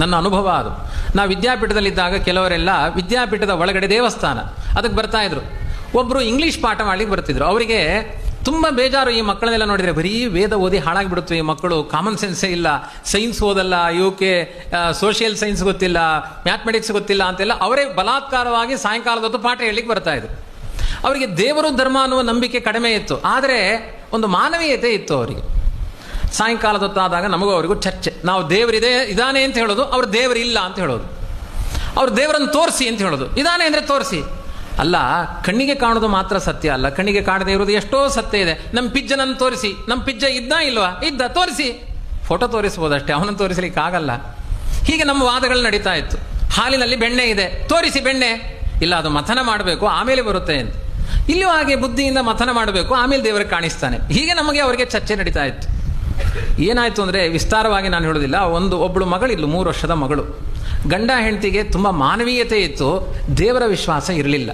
ನನ್ನ ಅನುಭವ ಅದು. ನಾವು ವಿದ್ಯಾಪೀಠದಲ್ಲಿದ್ದಾಗ ಕೆಲವರೆಲ್ಲ ವಿದ್ಯಾಪೀಠದ ಒಳಗಡೆ ದೇವಸ್ಥಾನ. ಅದಕ್ಕೆ ಬರ್ತಾ ಇದ್ರು. ಒಬ್ಬರು ಇಂಗ್ಲೀಷ್ ಪಾಠ ಮಾಡ್ಲಿಕ್ಕೆ ಬರ್ತಿದ್ರು. ಅವರಿಗೆ ತುಂಬ ಬೇಜಾರು ಈ ಮಕ್ಕಳನ್ನೆಲ್ಲ ನೋಡಿದರೆ, ಬರೀ ವೇದ ಓದಿ ಹಾಳಾಗಿಬಿಡುತ್ತೆ ಈ ಮಕ್ಕಳು ಕಾಮನ್ ಸೆನ್ಸೇ ಇಲ್ಲ ಸೈನ್ಸ್ ಓದಲ್ಲ ಇವಕ್ಕೆ ಸೋಷಿಯಲ್ ಸೈನ್ಸ್ ಗೊತ್ತಿಲ್ಲ ಮ್ಯಾಥಮೆಟಿಕ್ಸ್ ಗೊತ್ತಿಲ್ಲ ಅಂತೆಲ್ಲ ಅವರೇ ಬಲಾತ್ಕಾರವಾಗಿ ಸಾಯಂಕಾಲದ ಹೊತ್ತು ಪಾಠ ಹೇಳಲಿಕ್ಕೆ ಬರ್ತಾ ಇದ್ರು. ಅವರಿಗೆ ದೇವರು ಧರ್ಮ ಅನ್ನುವ ನಂಬಿಕೆ ಕಡಿಮೆ ಇತ್ತು. ಆದರೆ ಒಂದು ಮಾನವೀಯತೆ ಇತ್ತು ಅವರಿಗೆ. ಸಾಯಂಕಾಲದ ಹೊತ್ತಾದಾಗ ನಮಗೂ ಅವರಿಗೂ ಚರ್ಚೆ. ನಾವು ದೇವರಿದೆ, ಇದಾನೆ ಅಂತ ಹೇಳೋದು, ಅವ್ರು ದೇವರಿಲ್ಲ ಅಂತ ಹೇಳೋದು. ಅವ್ರು ದೇವರನ್ನು ತೋರಿಸಿ ಅಂತ ಹೇಳೋದು. ಇದಾನೆ ಅಂದರೆ ತೋರಿಸಿ. ಅಲ್ಲ, ಕಣ್ಣಿಗೆ ಕಾಣೋದು ಮಾತ್ರ ಸತ್ಯ ಅಲ್ಲ. ಕಣ್ಣಿಗೆ ಕಾಣದೇ ಇರೋದು ಎಷ್ಟೋ ಸತ್ಯ ಇದೆ. ನಮ್ಮ ಪಿಜ್ಜನನ್ನು ತೋರಿಸಿ. ನಮ್ಮ ಪಿಜ್ಜ ಇದ್ದ ಇಲ್ವಾ? ಇದ್ದ, ತೋರಿಸಿ. ಫೋಟೋ ತೋರಿಸ್ಬೋದಷ್ಟೇ, ಅವನನ್ನು ತೋರಿಸಲಿಕ್ಕೆ ಆಗಲ್ಲ. ಹೀಗೆ ನಮ್ಮ ವಾದಗಳು ನಡೀತಾ ಇತ್ತು. ಹಾಲಿನಲ್ಲಿ ಬೆಣ್ಣೆ ಇದೆ. ತೋರಿಸಿ ಬೆಣ್ಣೆ. ಇಲ್ಲ, ಅದು ಮಥನ ಮಾಡಬೇಕು, ಆಮೇಲೆ ಬರುತ್ತೆ ಅಂತ. ಇಲ್ಲಿಯೂ ಹಾಗೆ ಬುದ್ಧಿಯಿಂದ ಮಥನ ಮಾಡಬೇಕು, ಆಮೇಲೆ ದೇವರಿಗೆ ಕಾಣಿಸ್ತಾನೆ. ಹೀಗೆ ನಮಗೆ ಅವರಿಗೆ ಚರ್ಚೆ ನಡೀತಾ ಇತ್ತು. ಏನಾಯ್ತು ಅಂದರೆ ವಿಸ್ತಾರವಾಗಿ ನಾನು ಹೇಳೋದಿಲ್ಲ ಒಂದು ಒಬ್ಬಳು ಮಗಳಿದ್ಲು ಮೂರು ವರ್ಷದ ಮಗಳು. ಗಂಡ ಹೆಂಡತಿಗೆ ತುಂಬ ಮಾನವೀಯತೆ ಇತ್ತು, ದೇವರ ವಿಶ್ವಾಸ ಇರಲಿಲ್ಲ.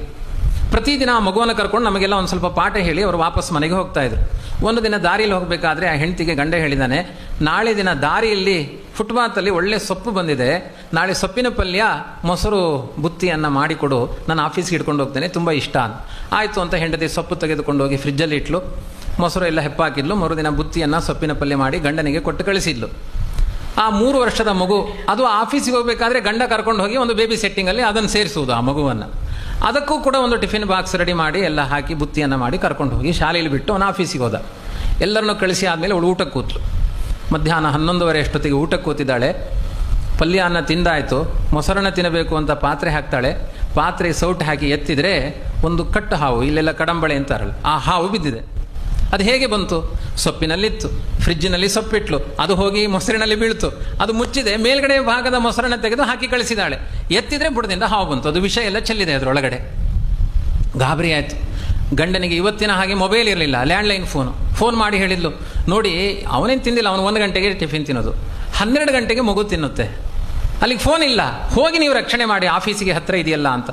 ಪ್ರತಿದಿನ ಆ ಮಗುವನ್ನು ಕರ್ಕೊಂಡು ನಮಗೆಲ್ಲ ಒಂದು ಸ್ವಲ್ಪ ಪಾಠ ಹೇಳಿ ಅವರು ವಾಪಸ್ ಮನೆಗೆ ಹೋಗ್ತಾ ಇದ್ರು. ಒಂದು ದಿನ ದಾರಿಯಲ್ಲಿ ಹೋಗಬೇಕಾದ್ರೆ ಆ ಹೆಂಡತಿಗೆ ಗಂಡ ಹೇಳಿದಾನೆ, ನಾಳೆ ದಿನ ದಾರಿಯಲ್ಲಿ, ಫುಟ್ಪಾತಲ್ಲಿ ಒಳ್ಳೆ ಸೊಪ್ಪು ಬಂದಿದೆ, ನಾಳೆ ಸೊಪ್ಪಿನ ಪಲ್ಯ, ಮೊಸರು, ಬುತ್ತಿಯನ್ನು ಮಾಡಿಕೊಡು, ನಾನು ಆಫೀಸ್ಗೆ ಇಟ್ಕೊಂಡು ಹೋಗ್ತೇನೆ, ತುಂಬ ಇಷ್ಟ ಆಯಿತು ಅಂತ ಹೆಂಡತಿ ಸೊಪ್ಪು ತೆಗೆದುಕೊಂಡು ಹೋಗಿ ಫ್ರಿಜ್ಜಲ್ಲಿ ಇಟ್ಲು. ಮೊಸರು ಎಲ್ಲ ಹೆಪ್ಪಾಕಿದ್ಲು, ಮರುದಿನ ಬುತ್ತಿಯನ್ನು ಸೊಪ್ಪಿನ ಪಲ್ಯ ಮಾಡಿ ಗಂಡನಿಗೆ ಕೊಟ್ಟು ಕಳಿಸಿದ್ಲು. ಆ ಮೂರು ವರ್ಷದ ಮಗು, ಅದು ಆಫೀಸಿಗೆ ಹೋಗಬೇಕಾದ್ರೆ ಗಂಡ ಕರ್ಕೊಂಡು ಹೋಗಿ ಒಂದು ಬೇಬಿ ಸೆಟ್ಟಿಂಗಲ್ಲಿ ಅದನ್ನು ಸೇರಿಸುವುದು ಆ ಮಗುವನ್ನು. ಅದಕ್ಕೂ ಕೂಡ ಒಂದು ಟಿಫಿನ್ ಬಾಕ್ಸ್ ರೆಡಿ ಮಾಡಿ ಎಲ್ಲ ಹಾಕಿ ಬುತ್ತಿಯನ್ನು ಮಾಡಿ ಕರ್ಕೊಂಡು ಹೋಗಿ ಶಾಲೆಯಲ್ಲಿ ಬಿಟ್ಟು ಅವನು ಆಫೀಸಿಗೆ ಹೋದ. ಎಲ್ಲರನ್ನೂ ಕಳಿಸಿ ಆದಮೇಲೆ ಅವಳು ಊಟಕ್ಕೆ ಕೂತ್ಲು ಮಧ್ಯಾಹ್ನ ಹನ್ನೊಂದುವರೆ ಅಷ್ಟೊತ್ತಿಗೆ ಊಟಕ್ಕೆ ಕೂತಿದ್ದಾಳೆ. ಪಲ್ಯ ಅನ್ನ ತಿಂದಾಯಿತು, ಮೊಸರನ್ನ ತಿನ್ನಬೇಕು ಅಂತ ಪಾತ್ರೆ ಹಾಕ್ತಾಳೆ. ಪಾತ್ರೆ ಸೌಟ್ ಹಾಕಿ ಎತ್ತಿದರೆ ಒಂದು ಕಟ್ಟು ಹಾವು ಇಲ್ಲೆಲ್ಲ ಕಡಂಬಳೆ ಅಂತಾರಲ್ಲ, ಆ ಹಾವು ಬಿದ್ದಿದೆ. ಅದು ಹೇಗೆ ಬಂತು? ಸೊಪ್ಪಿನಲ್ಲಿತ್ತು, ಫ್ರಿಜ್ಜಿನಲ್ಲಿ ಸೊಪ್ಪಿಟ್ಲು, ಅದು ಹೋಗಿ ಮೊಸರಿನಲ್ಲಿ ಬೀಳ್ತು. ಅದು ಮುಚ್ಚಿದೆ, ಮೇಲ್ಗಡೆ ಭಾಗದ ಮೊಸರನ್ನ ತೆಗೆದು ಹಾಕಿ ಕಳಿಸಿದಾಳೆ. ಎತ್ತಿದ್ರೆ ಬುಡದಿಂದ ಹಾವು ಬಂತು. ಅದು ವಿಷಯ ಎಲ್ಲ ಚೆಲ್ಲಿದೆ ಅದರೊಳಗಡೆ. ಗಾಬರಿ ಆಯಿತು. ಗಂಡನಿಗೆ ಇವತ್ತಿನ ಹಾಗೆ ಮೊಬೈಲ್ ಇರಲಿಲ್ಲ, ಲ್ಯಾಂಡ್ಲೈನ್ ಫೋನು. ಫೋನ್ ಮಾಡಿ ಹೇಳಿದ್ಲು, ನೋಡಿ, ಅವನೇನು ತಿಂದಿಲ್ಲ, ಅವನು ಒಂದು ಗಂಟೆಗೆ ಟಿಫಿನ್ ತಿನ್ನೋದು. ಹನ್ನೆರಡು ಗಂಟೆಗೆ ಮಗು ತಿನ್ನುತ್ತೆ. ಅಲ್ಲಿಗೆ ಫೋನ್ ಇಲ್ಲ. ಹೋಗಿ ನೀವು ರಕ್ಷಣೆ ಮಾಡಿ, ಆಫೀಸಿಗೆ ಹತ್ತಿರ ಇದೆಯಲ್ಲ ಅಂತ.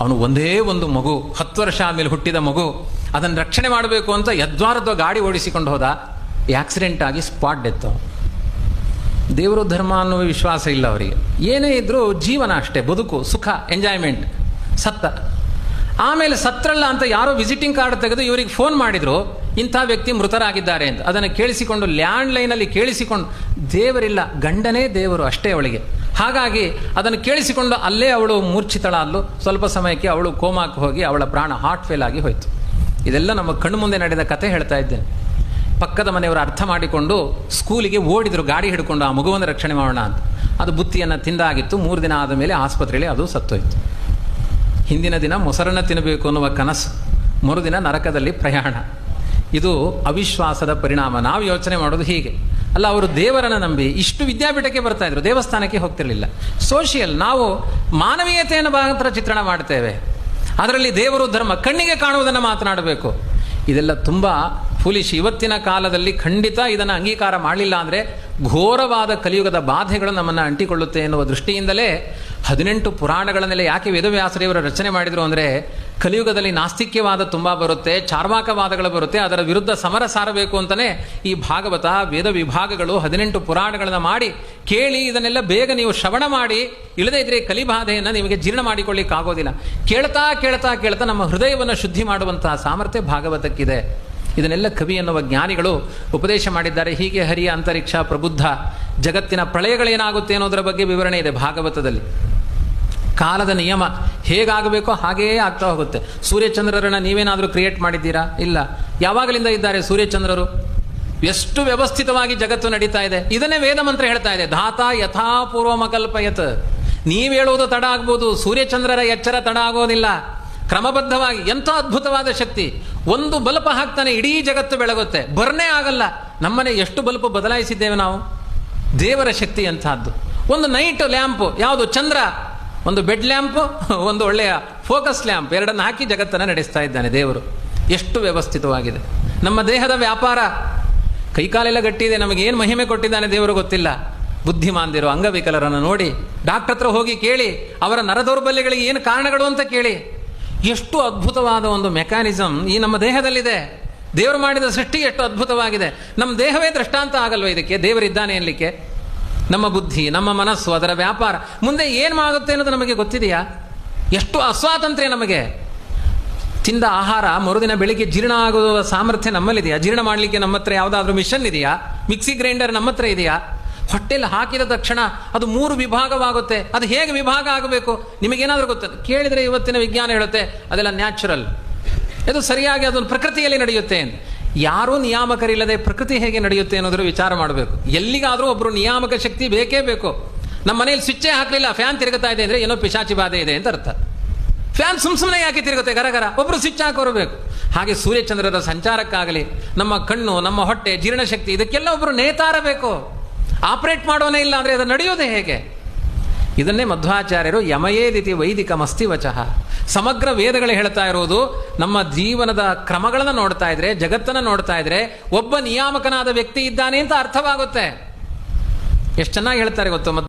ಅವನು ಒಂದೇ ಒಂದು ಮಗು, ಹತ್ತು ವರ್ಷ ಆದಮೇಲೆ ಹುಟ್ಟಿದ ಮಗು. ಅದನ್ನು ರಕ್ಷಣೆ ಮಾಡಬೇಕು ಅಂತ ಯದ್ವಾರದ ಗಾಡಿ ಓಡಿಸಿಕೊಂಡು ಹೋದ ಆಕ್ಸಿಡೆಂಟ್ ಆಗಿ ಸ್ಪಾಟ್ ಡೆತ್ ದೇವರು ಧರ್ಮ ಅನ್ನೋ ವಿಶ್ವಾಸ ಇಲ್ಲ ಅವರಿಗೆ. ಏನೇ ಇದ್ರೂ ಜೀವನ ಅಷ್ಟೇ, ಬದುಕು, ಸುಖ ಎಂಜಾಯ್ಮೆಂಟ್ ಸತ್ತ. ಆಮೇಲೆ ಸತ್ರಲ್ಲ ಅಂತ ಯಾರೋ ವಿಸಿಟಿಂಗ್ ಕಾರ್ಡ್ ತೆಗೆದು ಇವರಿಗೆ ಫೋನ್ ಮಾಡಿದ್ರು, ಇಂಥ ವ್ಯಕ್ತಿ ಮೃತರಾಗಿದ್ದಾರೆ ಅಂತ. ಅದನ್ನು ಕೇಳಿಸಿಕೊಂಡು, ಲ್ಯಾಂಡ್ ಲೈನಲ್ಲಿ ಕೇಳಿಸಿಕೊಂಡು, ದೇವರಿಲ್ಲ, ಗಂಡನೇ ದೇವರು ಅಷ್ಟೇ ಅವಳಿಗೆ. ಹಾಗಾಗಿ ಅದನ್ನು ಕೇಳಿಸಿಕೊಂಡು ಅಲ್ಲೇ ಅವಳು ಮೂರ್ಛಿತಳಾದ್ಲು. ಸ್ವಲ್ಪ ಸಮಯಕ್ಕೆ ಅವಳು ಕೋಮಾಕ್ಕೆ ಹೋಗಿ ಅವಳ ಪ್ರಾಣ ಹಾರ್ಟ್ ಫೇಲ್ ಆಗಿ ಹೋಯಿತು. ಇದೆಲ್ಲ ನಮ್ಮ ಕಣ್ಣು ಮುಂದೆ ನಡೆದ ಕತೆ ಹೇಳ್ತಾ ಇದ್ದೇನೆ. ಪಕ್ಕದ ಮನೆಯವರು ಅರ್ಥ ಮಾಡಿಕೊಂಡು ಸ್ಕೂಲಿಗೆ ಓಡಿದರು, ಗಾಡಿ ಹಿಡ್ಕೊಂಡು ಆ ಮಗುವನ್ನು ರಕ್ಷಣೆ ಮಾಡೋಣ ಅಂತ. ಅದು ಬುತ್ತಿಯನ್ನು ತಿಂದಾಗಿತ್ತು, ಮೂರು ದಿನ ಆದ ಮೇಲೆ ಆಸ್ಪತ್ರೆಯಲ್ಲಿ ಅದು ಸತ್ತೋಯ್ತು. ಹಿಂದಿನ ದಿನ ಮೊಸರನ್ನು ತಿನ್ನಬೇಕು ಅನ್ನುವ ಕನಸು, ಮರುದಿನ ನರಕದಲ್ಲಿ ಪ್ರಯಾಣ. ಇದು ಅವಿಶ್ವಾಸದ ಪರಿಣಾಮ. ನಾವು ಯೋಚನೆ ಮಾಡೋದು ಹೀಗೆ. ಅಲ್ಲ, ಅವರು ದೇವರನ್ನು ನಂಬಿ ಇಷ್ಟು ವಿದ್ಯಾಪೀಠಕ್ಕೆ ಬರ್ತಾ ಇದ್ರು, ದೇವಸ್ಥಾನಕ್ಕೆ ಹೋಗ್ತಿರಲಿಲ್ಲ. ಸೋಷಿಯಲ್, ನಾವು ಮಾನವೀಯತೆಯನ್ನು ಮಾತ್ರ ಚಿತ್ರಣ ಮಾಡ್ತೇವೆ. ಅದರಲ್ಲಿ ದೇವರು ಧರ್ಮ ಕಣ್ಣಿಗೆ ಕಾಣುವುದನ್ನು ಮಾತನಾಡಬೇಕು. ಇದೆಲ್ಲ ತುಂಬ ಫುಲಿಶ್ ಇವತ್ತಿನ ಕಾಲದಲ್ಲಿ ಖಂಡಿತ ಇದನ್ನು ಅಂಗೀಕಾರ ಮಾಡಲಿಲ್ಲ ಅಂದರೆ ಘೋರವಾದ ಕಲಿಯುಗದ ಬಾಧೆಗಳು ನಮ್ಮನ್ನು ಅಂಟಿಕೊಳ್ಳುತ್ತೆ ಎನ್ನುವ ದೃಷ್ಟಿಯಿಂದಲೇ ಹದಿನೆಂಟು ಪುರಾಣಗಳನ್ನೆಲ್ಲ ಯಾಕೆ ವೇದವ್ಯಾಸರಿಯವರು ರಚನೆ ಮಾಡಿದರು ಅಂದರೆ ಕಲಿಯುಗದಲ್ಲಿ ನಾಸ್ತಿಕ್ಯವಾದ ತುಂಬ ಬರುತ್ತೆ, ಚಾರ್ವಾಕವಾದಗಳು ಬರುತ್ತೆ, ಅದರ ವಿರುದ್ಧ ಸಮರ ಸಾರಬೇಕು ಅಂತಲೇ ಈ ಭಾಗವತ ವೇದ ವಿಭಾಗಗಳು ಹದಿನೆಂಟು ಪುರಾಣಗಳನ್ನು ಮಾಡಿ ಕೇಳಿ ಇದನ್ನೆಲ್ಲ ಬೇಗ ನೀವು ಶ್ರವಣ ಮಾಡಿ ಇಳದೇ ಇದ್ರೆ ಕಲಿಬಾಧೆಯನ್ನು ನಿಮಗೆ ಜೀರ್ಣ ಮಾಡಿಕೊಳ್ಳಿಕ್ಕಾಗೋದಿಲ್ಲ ಕೇಳ್ತಾ ಕೇಳ್ತಾ ಕೇಳ್ತಾ ನಮ್ಮ ಹೃದಯವನ್ನು ಶುದ್ಧಿ ಮಾಡುವಂತಹ ಸಾಮರ್ಥ್ಯ ಭಾಗವತಕ್ಕಿದೆ. ಇದನ್ನೆಲ್ಲ ಕವಿ ಎನ್ನುವ ಜ್ಞಾನಿಗಳು ಉಪದೇಶ ಮಾಡಿದ್ದಾರೆ. ಹೀಗೆ ಹರಿಯ ಅಂತರಿಕ್ಷ ಪ್ರಬುದ್ಧ ಜಗತ್ತಿನ ಪ್ರಳಯಗಳೇನಾಗುತ್ತೆ ಅನ್ನೋದರ ಬಗ್ಗೆ ವಿವರಣೆ ಇದೆ ಭಾಗವತದಲ್ಲಿ. ಕಾಲದ ನಿಯಮ ಹೇಗಾಗಬೇಕೋ ಹಾಗೇ ಆಗ್ತಾ ಹೋಗುತ್ತೆ. ಸೂರ್ಯಚಂದ್ರರನ್ನ ನೀವೇನಾದರೂ ಕ್ರಿಯೇಟ್ ಮಾಡಿದ್ದೀರಾ? ಇಲ್ಲ. ಯಾವಾಗಲಿಂದ ಇದ್ದಾರೆ ಸೂರ್ಯಚಂದ್ರರು? ಎಷ್ಟು ವ್ಯವಸ್ಥಿತವಾಗಿ ಜಗತ್ತು ನಡೀತಾ ಇದೆ. ಇದನ್ನೇ ವೇದ ಮಂತ್ರ ಹೇಳ್ತಾ ಇದೆ. ಧಾತ ಯಥಾಪೂರ್ವಮಕಲ್ಪಯತ್ ನೀವು ಹೇಳುವುದು ತಡ ಆಗ್ಬೋದು. ಸೂರ್ಯಚಂದ್ರರ ಎಚ್ಚರ ತಡ ಆಗೋದಿಲ್ಲ. ಕ್ರಮಬದ್ಧವಾಗಿ, ಎಂಥ ಅದ್ಭುತವಾದ ಶಕ್ತಿ. ಒಂದು ಬಲ್ಪ ಹಾಕ್ತಾನೆ ಇಡೀ ಜಗತ್ತು ಬೆಳಗುತ್ತೆ. ಬರ್ನೇ ಆಗಲ್ಲ. ನಮ್ಮನೆ ಎಷ್ಟು ಬಲ್ಪ್ ಬದಲಾಯಿಸಿದ್ದೇವೆ ನಾವು? ದೇವರ ಶಕ್ತಿ ಎಂಥದ್ದು ಒಂದು ನೈಟ್ ಲ್ಯಾಂಪ್, ಯಾವುದು? ಚಂದ್ರ. ಒಂದು ಬೆಡ್ ಲ್ಯಾಂಪ್, ಒಂದು ಒಳ್ಳೆಯ ಫೋಕಸ್ ಲ್ಯಾಂಪ್, ಎರಡನ್ನು ಹಾಕಿ ಜಗತ್ತನ್ನು ನಡೆಸ್ತಾ ಇದ್ದಾನೆ ದೇವರು. ಎಷ್ಟು ವ್ಯವಸ್ಥಿತವಾಗಿದೆ. ನಮ್ಮ ದೇಹದ ವ್ಯಾಪಾರ ಕೈಕಾಲೆಲ್ಲ ಗಟ್ಟಿದೆ ನಮಗೇನು ಮಹಿಮೆ ಕೊಟ್ಟಿದ್ದಾನೆ ದೇವರು ಗೊತ್ತಿಲ್ಲ. ಬುದ್ಧಿಮಾಂದಿರು ಅಂಗವಿಕಲರನ್ನು ನೋಡಿ, ಡಾಕ್ಟರ್ ಹತ್ರ ಹೋಗಿ ಕೇಳಿ, ಅವರ ನರದೌರ್ಬಲ್ಯಗಳಿಗೆ ಏನು ಕಾರಣಗಳು ಅಂತ ಕೇಳಿ. ಎಷ್ಟು ಅದ್ಭುತವಾದ ಒಂದು ಮೆಕ್ಯಾನಿಸಮ್ ಈ ನಮ್ಮ ದೇಹದಲ್ಲಿದೆ. ದೇವರು ಮಾಡಿದ ಸೃಷ್ಟಿ ಎಷ್ಟು ಅದ್ಭುತವಾಗಿದೆ. ನಮ್ಮ ದೇಹವೇ ದೃಷ್ಟಾಂತ ಆಗಲ್ವ ಇದಕ್ಕೆ? ದೇವರಿದ್ದಾನೆ ಎನ್ಲಿಕ್ಕೆ ನಮ್ಮ ಬುದ್ಧಿ, ನಮ್ಮ ಮನಸ್ಸು, ಅದರ ವ್ಯಾಪಾರ. ಮುಂದೆ ಏನು ಆಗುತ್ತೆ ಅನ್ನೋದು ನಮಗೆ ಗೊತ್ತಿದೆಯಾ? ಎಷ್ಟು ಅಸ್ವಾತಂತ್ರ್ಯ ನಮಗೆ. ತಿಂದ ಆಹಾರ, ಮರುದಿನ ಬೆಳಿಗ್ಗೆ ಜೀರ್ಣ ಆಗುವ ಸಾಮರ್ಥ್ಯ ನಮ್ಮಲ್ಲಿದೆಯಾ? ಜೀರ್ಣ ಮಾಡಲಿಕ್ಕೆ ನಮ್ಮ ಹತ್ರ ಯಾವುದಾದ್ರೂ ಮಿಷನ್ ಇದೆಯಾ? ಮಿಕ್ಸಿ ಗ್ರೈಂಡರ್ ನಮ್ಮ ಹತ್ರ ಇದೆಯಾ? ಹೊಟ್ಟೆಲಿ ಹಾಕಿದ ತಕ್ಷಣ ಅದು ಮೂರು ವಿಭಾಗವಾಗುತ್ತೆ. ಅದು ಹೇಗೆ ವಿಭಾಗ ಆಗಬೇಕು? ನಿಮಗೇನಾದರೂ ಗೊತ್ತ? ಕೇಳಿದರೆ ಇವತ್ತಿನ ವಿಜ್ಞಾನ ಹೇಳುತ್ತೆ, ಅದೆಲ್ಲ ನ್ಯಾಚುರಲ್. ಇದು ಸರಿಯಾಗಿ ಅದೊಂದು ಪ್ರಕೃತಿಯಲ್ಲಿ ನಡೆಯುತ್ತೆ ಅಂತ. ಯಾರೂ ನಿಯಾಮಕರಿಲ್ಲದೆ ಪ್ರಕೃತಿ ಹೇಗೆ ನಡೆಯುತ್ತೆ ಅನ್ನೋದ್ರ ವಿಚಾರ ಮಾಡಬೇಕು. ಎಲ್ಲಿಗಾದರೂ ಒಬ್ಬರು ನಿಯಾಮಕ ಶಕ್ತಿ ಬೇಕೇ ಬೇಕು. ನಮ್ಮ ಮನೇಲಿ ಸ್ವಿಚ್ಚೇ ಹಾಕಲಿಲ್ಲ, ಫ್ಯಾನ್ ತಿರುಗುತ್ತಾ ಇದೆ ಅಂದರೆ ಏನೋ ಪಿಶಾಚಿ ಬಾಧೆ ಇದೆ ಅಂತ ಅರ್ಥ. ಫ್ಯಾನ್ ಸುಮ್ ಸುಮ್ಮನೆ ಯಾಕೆ ತಿರುಗುತ್ತೆ ಗರಗರ ಒಬ್ಬರು ಸ್ವಿಚ್ ಹಾಕೋರ್ಬೇಕು ಹಾಗೆ ಸೂರ್ಯಚಂದ್ರರ ಸಂಚಾರಕ್ಕಾಗಲಿ, ನಮ್ಮ ಕಣ್ಣು, ನಮ್ಮ ಹೊಟ್ಟೆ, ಜೀರ್ಣಶಕ್ತಿ, ಇದಕ್ಕೆಲ್ಲ ಒಬ್ಬರು ನೇತಾರ ಬೇಕು ಆಪರೇಟ್ ಮಾಡೋನೇ ಇಲ್ಲ ಅಂದರೆ ಅದು ನಡೆಯೋದೇ ಹೇಗೆ? ಇದನ್ನೇ ಮಧ್ವಾಚಾರ್ಯರು ಯಮಯೇದಿತಿ ವೈದಿಕ ಮಸ್ತಿವಚಃ ಸಮಗ್ರ ವೇದಗಳು ಹೇಳ್ತಾ ಇರೋದು, ನಮ್ಮ ಜೀವನದ ಕ್ರಮಗಳನ್ನು ನೋಡ್ತಾ ಇದ್ರೆ, ಜಗತ್ತನ್ನು ನೋಡ್ತಾ ಇದ್ರೆ, ಒಬ್ಬ ನಿಯಾಮಕನಾದ ವ್ಯಕ್ತಿ ಇದ್ದಾನೆ ಅಂತ ಅರ್ಥವಾಗುತ್ತೆ. ಎಷ್ಟು ಚೆನ್ನಾಗಿ ಹೇಳ್ತಾರೆ ಗೊತ್ತು?